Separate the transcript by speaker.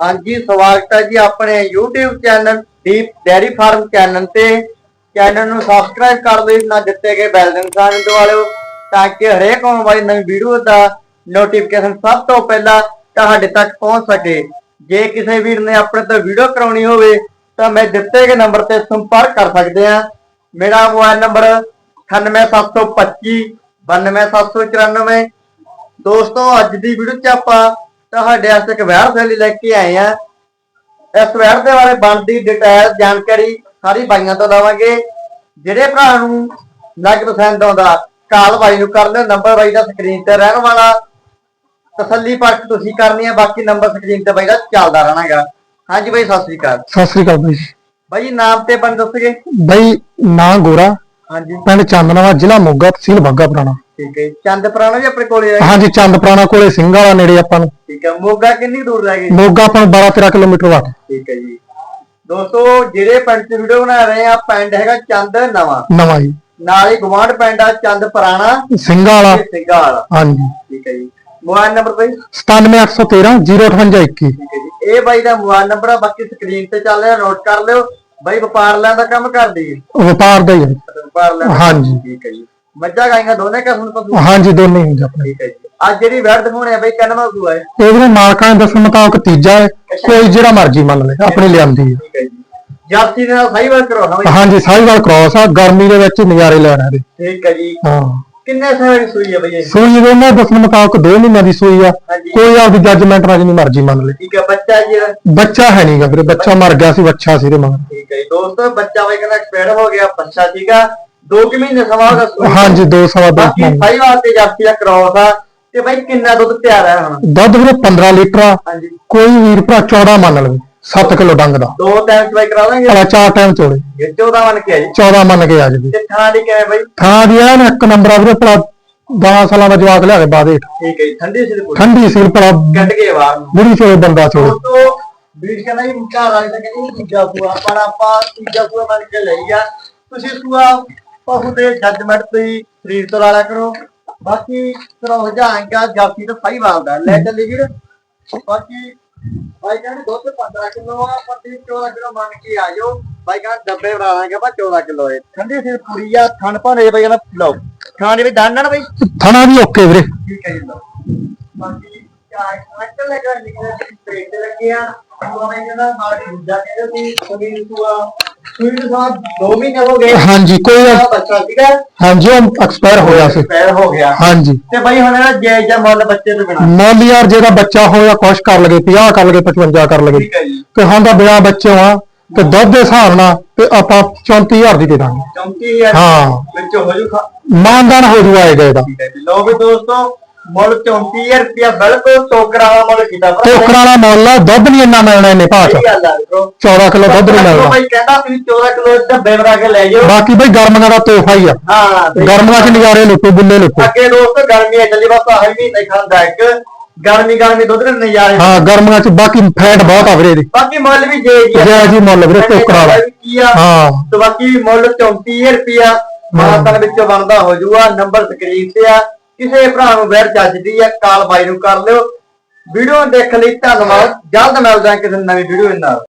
Speaker 1: ਹਾਂਜੀ, ਸਵਾਗਤ ਹੈ ਜੀ ਆਪਣੇ YouTube channel Deep dairy farm channel ਤੇ। ਚੈਨਲ ਨੂੰ ਸਬਸਕ੍ਰਾਈਬ ਕਰ ਦਿਓ ਨਾ ਦਿੱਤੇ ਗਏ ਬੈਲ ਦੇ ਨਿਸ਼ਾਨ ਦਬਾ ਲਿਓ, ਤਾਂ ਕਿ ਹਰੇਕ ਆਉਣ ਵਾਲੀ ਨਵੀਂ ਵੀਡੀਓ ਦਾ ਨੋਟੀਫਿਕੇਸ਼ਨ ਸਭ ਤੋਂ ਪਹਿਲਾਂ ਤੁਹਾਡੇ ਤੱਕ ਪਹੁੰਚ ਸਕੇ। ਜੇ ਕਿਸੇ ਵੀਰ ਨੇ ਆਪਣੇ ਤੋਂ ਵੀਡੀਓ ਕਰਾਉਣੀ ਹੋਵੇ, ਤਾਂ ਮੈਂ ਦਿੱਤੇ ਗਏ ਨੰਬਰ ਤੇ ਸੰਪਰਕ ਕਰ ਸਕਦੇ ਆ ਮੇਰਾ ਮੋਬਾਈਲ ਨੰਬਰ 98725 92794 ਦੋਸਤੋ, ਅੱਜ ਦੀ ਵੀਡੀਓ 'ਚ ਆਪਾਂ ਤੁਹਾਡੇ ਵਾਸਤੇ ਇੱਕ ਥੈਲੀ ਲੈ ਕੇ ਆਏ ਆ। ਇਸ ਵੈਰ ਦੇ ਬਾਰੇ ਬਣਦੀ ਡਿਟੇਲ ਜਾਣਕਾਰੀ ਸਾਰੀ ਬਾਈਆਂ ਤੋਂ ਦਵਾਂਗੇ ਜਿਹੜੇ ਭਰਾ ਨੂੰ ਲੱਗ ਪਸੰਦ ਆਉਂਦਾ ਕਾਲ ਬਾਈ ਨੂੰ ਕਰ ਲਿਓ ਨੰਬਰ ਬਾਈ ਦਾ ਸਕਰੀਨ ਤੇ ਰਹਿਣ ਵਾਲਾ। ਤਸੱਲੀ ਪਰਖ ਤੁਸੀਂ ਕਰਨੀ ਹੈ ਬਾਕੀ ਨੰਬਰ ਸਕਰੀਨ ਤੇ ਬਾਈ ਦਾ ਚੱਲਦਾ ਰਹਿਣਾਗਾ। ਹਾਂਜੀ ਬਾਈ ਸਤਿ ਸ੍ਰੀ ਅਕਾਲ।
Speaker 2: ਸਤਿ ਸ੍ਰੀ ਅਕਾਲ ਬਾਈ ਜੀ।
Speaker 1: ਬਾਈ ਨਾਮ ਤੇ ਬਣ ਦੱਸਗੇ
Speaker 2: ਬਾਈ ਨਾਂ ਗੋਰਾ।
Speaker 1: ਹਾਂਜੀ।
Speaker 2: ਪਿੰਡ ਚੰਦਨਵਾ ਜ਼ਿਲ੍ਹਾ ਮੋਗਾ ਤਹਿਸੀਲ ਬਾਗਾ ਪੁਰਾਣਾ।
Speaker 1: ਠੀਕ ਹੈ। ਚੰਦ ਪੁਰਾਣਾ ਵੀ ਆਪਣੇ ਕੋਲੇ ਹੈ
Speaker 2: ਹਾਂਜੀ ਚੰਦ ਪੁਰਾਣਾ ਕੋਲੇ ਸਿੰਘ ਵਾਲਾ ਨੇੜੇ ਆਪਾਂ ਨੂੰ।
Speaker 1: ਠੀਕ ਹੈ। ਮੋਗਾ ਕਿੰਨੀ ਦੂਰ ਰਹਿ ਗਈ
Speaker 2: ਮੋਗਾ ਆਪਾਂ ਨੂੰ 12 13 ਕਿਲੋਮੀਟਰ ਵਾਟ
Speaker 1: ਠੀਕ ਹੈ ਜੀ। ਦੋਸਤੋ ਜਿਹੜੇ ਪਿੰਡ 'ਚ ਵੀਡੀਓ ਬਣਾ ਰਹੇ ਆ ਪਿੰਡ ਹੈਗਾ ਚੰਦ ਨਵਾਂ।
Speaker 2: ਨਵਾਂ ਜੀ।
Speaker 1: ਨਾਲ ਹੀ ਗਵਾਂਢ ਪਿੰਡ ਆ ਚੰਦ ਪੁਰਾਣਾ
Speaker 2: ਸਿੰਘ ਵਾਲਾ।
Speaker 1: ਤੇ ਸਿੰਘਾ ਵਾਲਾ।
Speaker 2: ਹਾਂਜੀ।
Speaker 1: ਠੀਕ ਹੈ ਜੀ। ਮੋਬਾਈਲ ਨੰਬਰ ਬਾਈ
Speaker 2: 97813 05821
Speaker 1: ਠੀਕ ਹੈ ਜੀ। ਇਹ ਬਾਈ ਦਾ ਮੋਬਾਈਲ ਨੰਬਰ ਆ ਬਾਕੀ ਸਕਰੀਨ ਤੇ ਚੱਲ ਰਿਹਾ ਨੋਟ ਕਰ ਲਿਓ। ਬਾਈ ਵਪਾਰ ਲੈਣ ਦਾ ਕੰਮ ਕਰਦੀ ਹੈ
Speaker 2: ਵਪਾਰ ਦਾ ਹੀ ਹੈ
Speaker 1: ਵਪਾਰ ਲੈਣ
Speaker 2: ਹਾਂਜੀ।
Speaker 1: ਠੀਕ ਹੈ ਜੀ। ਮੱਝਾਂ ਗਾਈਆਂ ਦੋਨੇ ਕਿਸਮ ਤੋਂ
Speaker 2: ਹਾਂਜੀ ਦੋਨੇ ਹੀ ਹੁੰਦੇ ਆਪਣੇ।
Speaker 1: ਠੀਕ ਹੈ ਜੀ। ਅੱਜ ਜਿਹੜੀ ਵੈੜ ਦਿਖਾਉਣੇ ਆ ਬਾਈ ਕਿੰਨਵਾਂ ਸੂਆ ਹੈ?
Speaker 2: ਇਹਦੇ ਮਾਲਕਾਂ ਦੇ ਦੱਸਣ ਮੁਤਾਬਕ ਤੀਜਾ ਹੈ। ਕੋਈ ਜਿਹੜਾ ਮਰਜ਼ੀ ਮੰਨ ਲੈ ਆਪਣੀ ਲਿਆਂਦੀ ਹੈ।
Speaker 1: ਠੀਕ ਹੈ ਜੀ। ਜਰਸੀ ਦੇ ਨਾਲ ਸਹੀ ਵਾਰ ਕਰਾਉਣਾ ਬਾਈ।
Speaker 2: ਹਾਂਜੀ ਸਾਰੀਵਾਲ ਕ੍ਰਾਸ ਆ ਗਰਮੀ ਦੇ ਵਿੱਚ ਨਜ਼ਾਰੇ ਲੈਣ ਇਹਦੇ।
Speaker 1: ਠੀਕ ਹੈ ਜੀ।
Speaker 2: ਹਾਂ।
Speaker 1: ਕਿੰਨੇ ਸਮੇਂ ਦੀ ਸੂਈ ਹੈ ਬਾਈ ਇਹ?
Speaker 2: ਸੂਈ ਦੇ ਨਾਲ ਦੱਸਣ ਮੁਤਾਬਕ 2 ਮਹੀਨਿਆਂ ਦੀ ਸੂਈ ਆ।
Speaker 1: ਹਾਂਜੀ।
Speaker 2: ਕੋਈ ਆਪਦੀ ਜੱਜਮੈਂਟ ਨਾਲ ਜਿੰਨੀ ਮਰਜ਼ੀ ਮੰਨ ਲੈ
Speaker 1: ਠੀਕ ਹੈ ਬੱਚਾ ਜੀ ਇਹਦਾ?
Speaker 2: ਬੱਚਾ ਹੈ ਨਹੀਂਗਾ ਵੀਰੇ ਬੱਚਾ ਮਰ ਗਿਆ ਸੀ ਬੱਚਾ ਸੀ ਦੇ ਮਗਰ।
Speaker 1: ਠੀਕ ਹੈ ਜੀ ਦੋਸਤੋ ਬੱਚਾ ਬਾਈ ਕਹਿੰਦਾ ਐਕਸਪਾਇਰ ਹੋ ਗਿਆ ਬੱਚਾ ਸੀਗਾ। 2 ਕਿ ਮਹੀਨੇ ਸਮਾਂ ਦਾ ਸੂਈ
Speaker 2: ਹਾਂਜੀ ਦੋ ਸਵਾ ਦੋ
Speaker 1: ਬਾਕੀ ਸਾਈ ਵਾਸਤੇ ਜਰਸੀ ਦਾ ਕ੍ਰੋਸ ਆ ਤੇ ਬਾਈ ਕਿੰਨਾ ਦੁੱਧ ਤਿਆਰ ਹੈ ਹੁਣ?
Speaker 2: ਦੁੱਧ ਵੀਰੇ 15 ਲੀਟਰ ਆ।
Speaker 1: ਹਾਂਜੀ।
Speaker 2: ਕੋਈ ਵੀਰ ਭਰਾ 14 ਮੰਨ ਲਵੇ 7 ਕਿਲੋ ਡੰਗ ਦਾ।
Speaker 1: ਦੋ ਟਾਈਮ ਚ ਬਾਈ ਕਰਾ ਦਾਂਗੇ?
Speaker 2: ਭਲਾ ਚਾਰ ਟਾਈਮ ਚੋਲੇ
Speaker 1: ਇਹ 14 ਬਣ ਕੇ ਆ ਜੀ।
Speaker 2: 14 ਮੰਨ ਕੇ ਆ ਜਵੇ
Speaker 1: ਤੇ ਥਾਂ ਦੀ ਕਿਵੇਂ ਬਾਈ?
Speaker 2: ਥਾਂ ਦੀ ਐਨ ਇੱਕ ਨੰਬਰ ਆ ਵੀਰੇ ਭਲਾ 10 ਸਾਲਾਂ ਦਾ ਜਵਾਕ ਲਿਆ ਕੇ ਬਾਦੇ
Speaker 1: ਠੀਕ ਹੈ ਜੀ ਠੰਡੀ ਸੀ ਕੋਈ
Speaker 2: ਠੰਡੀ ਸੀ ਭਲਾ
Speaker 1: ਕੱਢ ਕੇ ਬਾਹਰ ਨੂੰ।
Speaker 2: ਬੁੜੀ ਚੋਲੇ ਬੰਦਾ ਚੋਲੇ
Speaker 1: ਵੀਰ ਕਹਿੰਦਾ ਜੀ ਘਰ ਵਾਲੇ ਤਾਂ ਕਹਿੰਦੇ ਤੀਜਾ ਸੂਆ। ਪਰ ਆਪਾਂ ਤੀਜਾ ਸੂਆ ਬਣ ਕੇ ਲਈ ਆ ਤੁਸੀਂ ਸੂਆ ਪਸ਼ੂ ਦੇ ਜੱਜਮੈਂਟ ਤੇ ਸਰੀਰ ਤੋਂ ਲਾਲਾ ਕਰੋ। ਬਾਕੀ ਸਰੋ ਜਾਏਗਾ ਜਾਤੀ ਤਾਂ ਸਹੀ ਵਾਲਦਾ। ਲੈ ਚੱਲੀ ਵੀਰ। ਬਾਕੀ ਬਾਈ ਕਹਿੰਦੇ ਦੁੱਧ 15 ਕਿਲੋ ਆ ਪਰ ਤੁਸੀਂ 14 ਕਿਲੋ ਮੰਨ ਕੇ ਆ ਜਾਓ। ਬਾਈ ਕਹਿੰਦਾ ਡੱਬੇ ਬਣਾ ਦਾਂਗੇ ਆਪਾਂ 14 ਕਿਲੋ ਇਹ। ਠੰਡੀ ਸੀ ਪੂਰੀ ਆ ਥਣ ਭਾਣੇ ਬਾਈ ਕਹਿੰਦਾ ਲਓ ਖਾਣ ਦੇ ਵਿੱਚ ਦਾਣਾ ਨਾ ਬਾਈ।
Speaker 2: ਥਣਾ ਵੀ ਓਕੇ ਵੀਰੇ।
Speaker 1: ਠੀਕ ਹੈ ਜੀ ਲਓ। ਬਾਕੀ ਚਾਰ ਅੰਕਲ ਲੈ ਕੇ ਨਿਕਲੇ ਟ੍ਰੇਨ ਤੇ ਲੱਗੇ ਆ। ਉਹ ਕਹਿੰਦਾ ਨਾਲ ਦੂਜਾ ਕਹਿੰਦੇ ਸੀ ਸਵੀਰ ਸੁਆ ਸਵੀਰ ਸਾਹਿਬ 2 ਮਹੀਨੇ ਹੋ ਗਏ।
Speaker 2: ਹਾਂਜੀ ਕੋਈ
Speaker 1: ਆ ਬੱਚਾ ਸੀਗਾ।
Speaker 2: ਹਾਂਜੀ ਉਹ ਐਕਸਪਾਇਰ ਹੋਇਆ ਸੀ।
Speaker 1: ਪੈਰ ਹੋ ਗਿਆ।
Speaker 2: ਹਾਂਜੀ।
Speaker 1: ਤੇ ਬਈ ਹੁਣ ਇਹਦਾ ਜੈ ਜੈ ਮੁੱਲ ਬੱਚੇ ਤੋਂ ਬਿਨਾ।
Speaker 2: ਮੁੱਲ ਯਾਰ ਜਿਹਦਾ ਬੱਚਾ ਹੋਇਆ ਕੁਛ ਕਰ ਲਗੇ 50 ਕਰ ਲਗੇ 55 ਕਰ ਲਗੇ।
Speaker 1: ਠੀਕ ਹੈ ਜੀ।
Speaker 2: ਤੇ ਹਾਂ ਦਾ ਬਿਨਾ ਬੱਚੇ ਆ ਤੇ ਦੁੱਧ ਦੇ ਹਿਸਾਬ ਨਾਲ ਤੇ ਆਪਾਂ 34000 ਦੀ ਦੇ ਦਾਂਗੇ।
Speaker 1: 34000
Speaker 2: ਹਾਂ।
Speaker 1: ਵਿੱਚ ਹੋ ਜੂ ਖਾ
Speaker 2: ਮਾਨਦਾਨ ਹੋ ਜੂਗਾ ਇਹਦਾ ਇਹਦਾ।
Speaker 1: ਠੀਕ ਹੈ ਜੀ। ਲਓ ਵੀ ਦੋਸਤੋ ਮੁੱਲ 34000 ਰੁਪਇਆ ਬਿਲਕੁਲ ਟੋਕਰਾ ਵਾਲਾ ਮੁੱਲ ਕੀਤਾ ਭਰਾ।
Speaker 2: ਟੋਕਰਾਂ ਵਾਲਾ ਮੁੱਲ ਆ ਦੁੱਧ ਨਹੀਂ ਇੰਨਾ ਮਿਲਣਾ ਇਹਨੇ ਭਾਅ
Speaker 1: ਸਹੀ
Speaker 2: ਚ
Speaker 1: ਗੱਲ ਆ ਬ్రో
Speaker 2: 14 ਕਿਲੋ ਦੁੱਧ ਨਹੀਂ ਮਿਲਣਾ।
Speaker 1: ਭਾਈ ਕਹਿੰਦਾ ਤੁਸੀਂ 14 ਕਿਲੋ ਡੱਬੇ ਬਣਾ ਕੇ ਲੈ ਜਾਓ।
Speaker 2: ਬਾਕੀ ਬਈ ਗਰਮੀਆਂ ਦਾ ਤੋਹਫਾ ਹੀ ਆ।
Speaker 1: ਹਾਂ ਤੇ
Speaker 2: ਗਰਮੀਆਂ ਚ ਨਜ਼ਾਰੇ ਲੁੱਟੋ ਬੁੱਲੇ ਲੁੱਟੋ।
Speaker 1: ਅੱਗੇ ਦੋਸਤ ਗਰਮੀ ਹੈ ਚੱਲੀ ਬਸ ਆਹ ਮਹੀਨਾ ਹੀ ਖਾਂਦਾ ਇੱਕ। ਗਰਮੀ ਗਰਮੀ ਦੁੱਧ ਦੇ ਨਜ਼ਾਰੇ।
Speaker 2: ਹਾਂ ਗਰਮੀਆਂ ਚ ਬਾਕੀ ਫੈਟ ਬਹੁਤ ਆ ਵੀਰੇ ਇਹਦੀ।
Speaker 1: ਬਾਕੀ ਮੁੱਲ ਵੀ ਜੇ ਜੀ
Speaker 2: ਜੈ ਜੀ ਮੁੱਲ ਵੀਰੇ ਟੋਕਰਾਂ ਵਾਲਾ।
Speaker 1: ਕੀ ਆ?
Speaker 2: ਹਾਂ।
Speaker 1: ਤੇ ਬਾਕੀ ਮੁੱਲ 34000 ਰੁਪਿਆ ਮਾਤਨ ਵਿੱਚੋਂ ਬਣਦਾ ਹੋ ਜਾਊਗਾ ਨੰਬਰ ਸਕਰੀਨ ਤੇ ਆ। ਕਿਸੇ ਭਰਾ ਨੂੰ ਵੈਰ ਜੱਜਦੀ ਆ, ਕਾਲ ਬਾਈ ਨੂੰ ਕਰ ਲਿਓ। ਵੀਡੀਓ ਦੇਖਣ ਲਈ ਧੰਨਵਾਦ। ਜਲਦ ਮਿਲਦੇ ਹਾਂ ਕਿਸੇ ਨਵੀਂ ਵੀਡੀਓ ਨਾਲ।